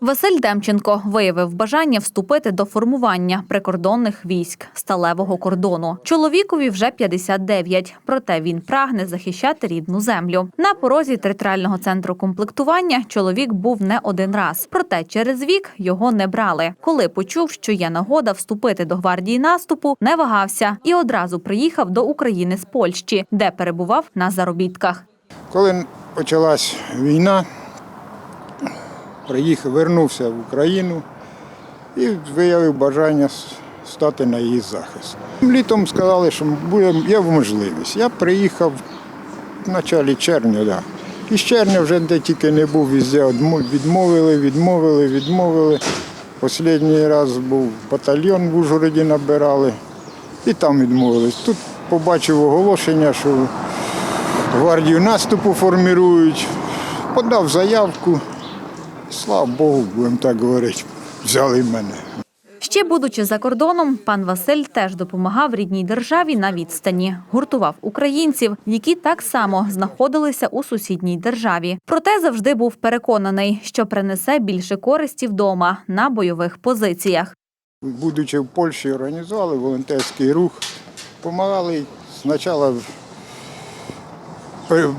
Василь Демченко виявив бажання вступити до формування прикордонних військ сталевого кордону. Чоловікові вже 59, проте він прагне захищати рідну землю. На порозі територіального центру комплектування чоловік був не один раз. Проте через вік його не брали. Коли почув, що є нагода вступити до гвардії наступу, не вагався і одразу приїхав до України з Польщі, де перебував на заробітках. Коли почалась війна, приїхав, вернувся в Україну і виявив бажання стати на її захист. Літом сказали, що є можливість. Я приїхав в початку червня, да. І з червня вже де тільки не був, везде відмовили, відмовили, відмовили. Останній раз був батальйон в Ужгороді набирали і там відмовились. Тут побачив оголошення, що гвардію наступу формують. Подав заявку. Слава Богу, будемо так говорити. Взяли мене. Ще будучи за кордоном, пан Василь теж допомагав рідній державі на відстані, гуртував українців, які так само знаходилися у сусідній державі. Проте завжди був переконаний, що принесе більше користі вдома на бойових позиціях. Будучи в Польщі, організували волонтерський рух, допомагали спочатку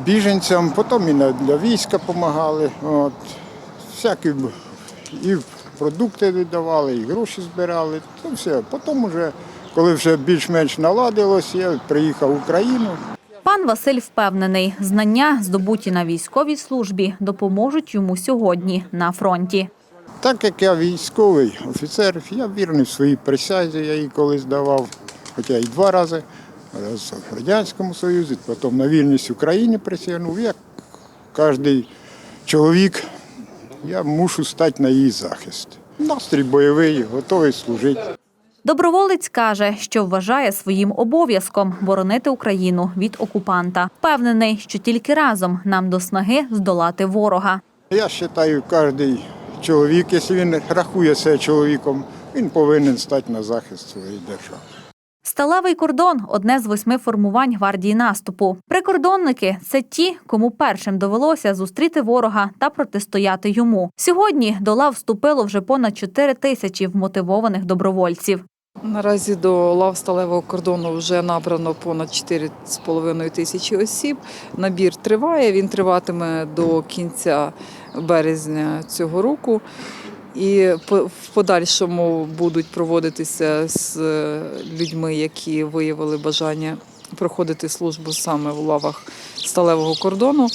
біженцям, потім і для війська допомагали. От. Всякі і продукти віддавали, і гроші збирали. То все. Потім, вже, коли вже більш-менш наладилось, я приїхав в Україну. Пан Василь впевнений, знання, здобуті на військовій службі, допоможуть йому сьогодні на фронті. Так як я військовий офіцер, я вірний в своїй присязі, я її колись давав, хоча і два рази. Раз в Радянському Союзі, потім на вільність Україні присягнув. Як кожен чоловік, я мушу стати на її захист. Настрій бойовий, готовий служити. Доброволець каже, що вважає своїм обов'язком боронити Україну від окупанта. Впевнений, що тільки разом нам до снаги здолати ворога. Я вважаю, кожен чоловік, якщо він рахує себе чоловіком, він повинен стати на захист своєї держави. Сталевий кордон одне з восьми формувань гвардії наступу. Прикордонники це ті, кому першим довелося зустріти ворога та протистояти йому. Сьогодні до лав вступило вже понад 4 тисячі вмотивованих добровольців. Наразі до лав сталевого кордону вже набрано понад 4,5 тисячі осіб. Набір триває. Він триватиме до кінця березня цього року. І в подальшому будуть проводитися з е, людьми, які виявили бажання проходити службу саме в лавах сталевого кордону.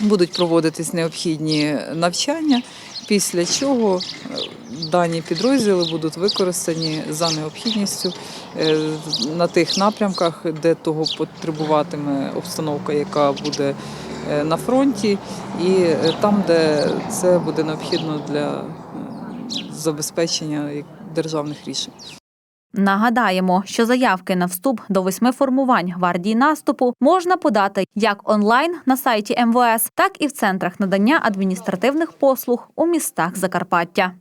Будуть проводитись необхідні навчання, після чого е, дані підрозділи будуть використані за необхідністю е, на тих напрямках, де того потребуватиме обстановка, яка буде на фронті, і е, там, де це буде необхідно для е, забезпечення державних рішень. Нагадаємо, що заявки на вступ до восьми формувань гвардії наступу можна подати як онлайн на сайті МВС, так і в центрах надання адміністративних послуг у містах Закарпаття.